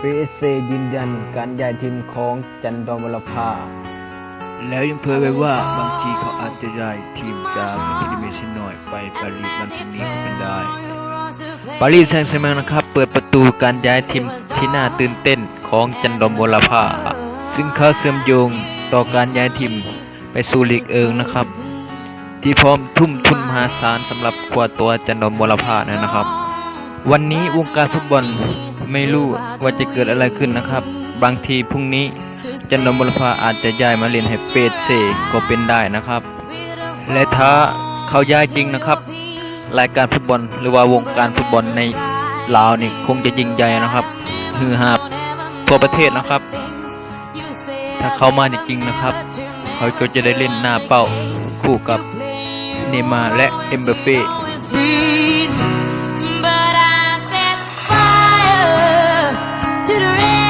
PSC ยืนยันการย้ายทีมของจันดอมวลภา แล้วยังเผยไว้ว่าบางทีเขาอาจจะย้ายทีมจากพรีเมียร์ชิน้อยไปปารีสวันพรุ่งนี้ก็เป็นได้ปารีสแซงต์แชร์แมงนะครับ เปิดประตูการย้ายทีมที่น่าตื่นเต้นของจันดอมวลภา ซึ่งเขาเชื่อมโยงต่อการย้ายทีมไปสู่ลีกเอิงนะครับ ที่พร้อมทุ่มทุนมหาศาลสำหรับคว้าตัวจันดอมวลภานะครับ วันนี้วงการฟุตบอล ไม่รู้ว่าจะเกิดอะไรขึ้นนะครับ บางทีพรุ่งนี้จันดอมวลาอาจจะย้ายมาเล่นให้เปดเซก็เป็นได้นะครับ และถ้าเขาย้ายจริงนะครับ รายการฟุตบอลหรือว่าวงการฟุตบอลในลาวนี่คงจะยิ่งใหญ่นะครับฮือฮาทั่วประเทศนะครับ ถ้าเขามาจริงนะครับ เขาก็จะได้เล่นหน้าเป้าคู่กับเนมาร์และเอ็มเบเป้ to the rain.